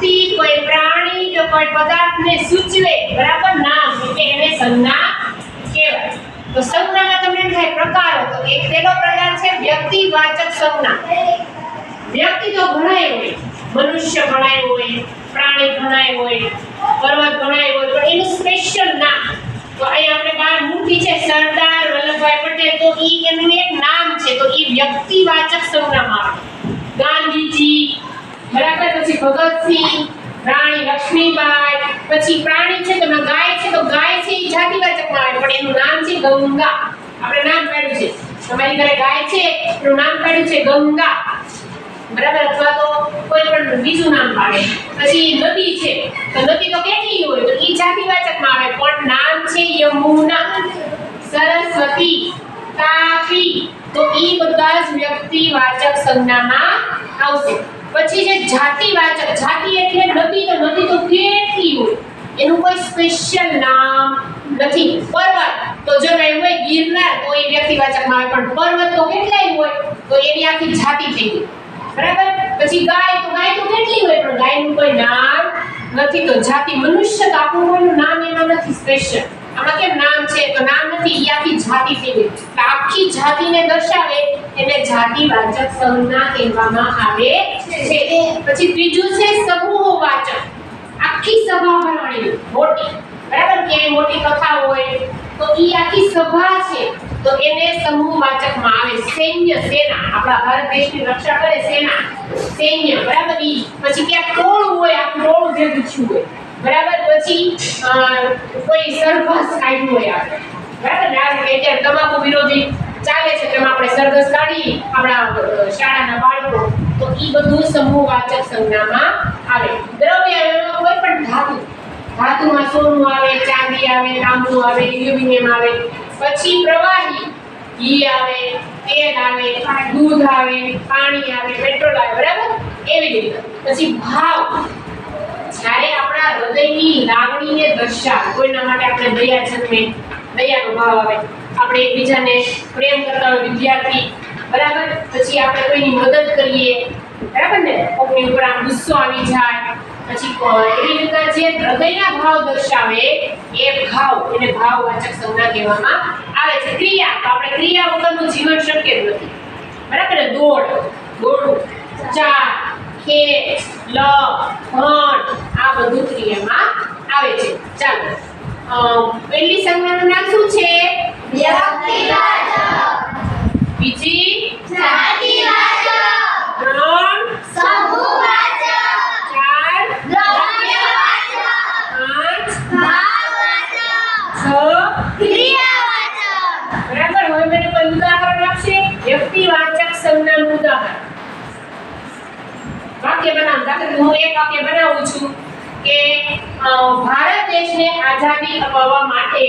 વ્યક્તિ કોઈ પ્રાણી કે કોઈ પદાર્થને સૂચવે, બરાબર? નામ એટલે એને સંજ્ઞા કહેવાય. તો સંજ્ઞામાં તમને એમ થાય પ્રકારો તો એક પહેલો પ્રકાર છે વ્યક્તિવાચક સંજ્ઞા. વ્યક્તિ તો ઘણાય હોય, મનુષ્ય ઘણાય હોય, પ્રાણી ઘણાય હોય, પર્વત ઘણાય હોય, પણ એનું સ્પેશિયલ નામ તો અહીં આપણે બહાર મૂકી છે, સરદાર વલ્લભભાઈ પટેલ. તો એ એનું એક નામ છે, તો એ વ્યક્તિવાચક સંજ્ઞામાં આવે. ગાંધીજી બરાબર, પછી ભગતસિંહ, રાણી લક્ષ્મીબાઈ, પછી પ્રાણી છે તો ગાય છે, તો ગાય છે એ જાતિવાચકમાં આવે પણ એનું નામ છે ગંગા. આપણે નામ પાડ્યું છે. તમારી ઘરે ગાય છે, એનું નામ પાડ્યું છે ગંગા. બરાબર, અથવા તો કોઈ પણ બીજું નામ પાડે. પછી નદી છે, તો નદી તો કેટલી હોય? તો એ જાતિવાચકમાં આવે પણ નામ છે યમુના. સરસ્વતી તાપી તો એ બધા જ વ્યક્તિવાચક સંજ્ઞામાં આવશે. પછી જે જાતિવાચક જાતિ એટલે નદી તો નદી તો કેટલી હોય. એનું કોઈ સ્પેશિયલ નામ નથી. પર્વત, તો જો એવું હોય ગિરનાર, તો એ વ્યક્તિવાચકમાં આવે. પણ પર્વત તો કેટલાય હોય, તો એની આખી જાતિ થઈ ગઈ. બરાબર? પછી ગાય તો ગાય તો કેટલી હોય, પણ ગાયનું કોઈ નામ નથી. તો જાતિ મનુષ્ય તો આપણું કોઈનું નામ એમાં નથી સ્પેશિયલ આમાં કેમ નામ છે તો નામ નથી ઈ આખી જાતિ તો આખી જાતિને દર્શાવે એટલે જાતિવાચક સંજ્ઞા કહેવામાં આવે છે. પછી ત્રીજું છે સમૂહવાચક આખી સભા ભરવાની. મોટી. બરાબર? ક્યાંય મોટી કથા હોય, તો ઈ આખી સભા છે. તો એને સમૂહવાચકમાં આવે. સૈન્ય, સેના. આપણા ભારત દેશની રક્ષા કરે સેના. સૈન્ય, બરાબર? ઈ પછી ક્યાંક ટોળું હોય આ ટોળું ભેગું હોય. બરાબર? પછી કોઈ સરઘસ કાઢ્યું હોય આપણે. બરાબર ને? તમાકુ વિરોધી ચાલે છે. તેમાં આપણે સરઘસ કાઢી આપણા શાળાના બાળકો. તો ઈ બધું સમૂહવાચક સંજ્ઞામાં આવે. દ્રવ્ય કોઈ પણ ધાતુ. ધાતુમાં સોનું આવે, ચાંદી આવે તાંબુ આવે, એલ્યુમિનિયમ આવે. પછી પ્રવાહી ઘી આવે, તેલ આવે, દૂધ આવે, પાણી આવે, પેટ્રોલ આવે, બરાબર? એવી રીતે. પછી ભાવ. જ્યારે આપણા હૃદયની લાગણીને દર્શાવે, કોઈના માટે આપણે દયા જન્મે દયાનો ભાવ આવે. આપણે એકબીજાને પ્રેમ કરતા હોય વિદ્યાર્થી, બરાબર? પછી આપણે કોઈની મદદ કરીએ, બરાબર ને? કોઈની ઉપર આમ ગુસ્સો આવી જાય, પછી એવી રીતના જે હૃદયના ભાવ દર્શાવે, એ ભાવ, એને ભાવવાચક સંજ્ઞા કહેવામાં આવે છે. ક્રિયા, તો આપણે ક્રિયા વગરનું જીવન શક્ય જ નથી. બરાબર ને? દોડ, દોડવું, ચાર, ખેંચ, લ, ભણ, આ બધું ક્રિયામાં આવે છે. ચાલો. પહેલી સંજ્ઞાનું નામ શું છે? બીજી? ત્રણ? ચાર? પાંચ? છ? બરાબર હવે મને કોઈ ઉદાહરણ આપશે? વ્યક્તિવાચક સંજ્ઞાનું ઉદાહરણ. વાક્ય બનાવ. દાખલા હું એક વાક્ય બનાવું છું કે ભારત દેશને આઝાદી અપાવવા માટે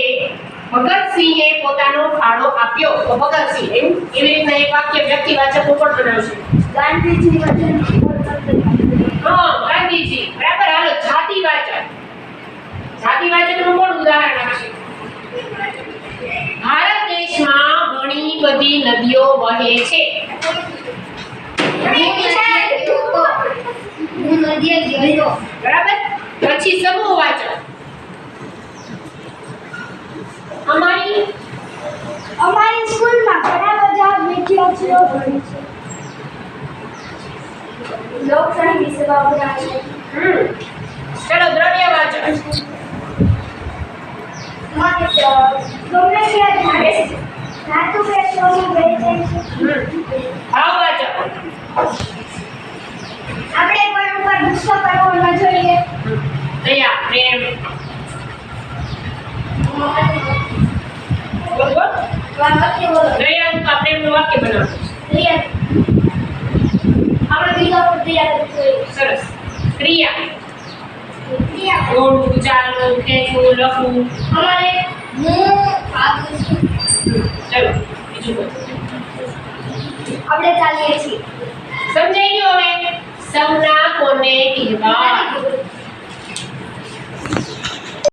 ભગતસિંહે પોતાનો ફાળો આપ્યો. તો ભગતસિંહ એવું એવી રીતના એક વાક્ય વ્યક્તિવાચક પણ બનાવશું. હા ગાંધીજી. બરાબર? હાલો જાતિવાચકનું કોણ ઉદાહરણ આપશે? ભારત દેશમાં ઘણી બધી નદીઓ વહે છે. બરાબર? પછી સમૂહવાચક અમારી અમારી સ્કૂલમાં ઘણા બધા વિદ્યાર્થીઓ ભણે છે. લોકશાહી વિશે વાપરા છે. ચલો દ્રવ્યવાચક ગમે ત્યાં ધારે છે. ધાતુ કે સોનું વેચે છે. હમ. ભાવવાચક આપણે કોઈ ઉપર ગુસ્સો કરવો ન જોઈએ. દયા પ્રેમ. વાક્ય બોલો દયા તો પ્રેમનું વાક્ય બનાવશું ક્લિયર આપણે બીજા પર તૈયાર કરવું જોઈએ સરસ ક્રિયા ક્રિયા દોડવું ચાલવું ખેંચવું લખવું અમારે હું ભાગું છું ચલો બીજું બોલો આપણે ચાલીએ છીએ સમજાઈ ગયું હવે સંજ્ઞા કોને કહેવાય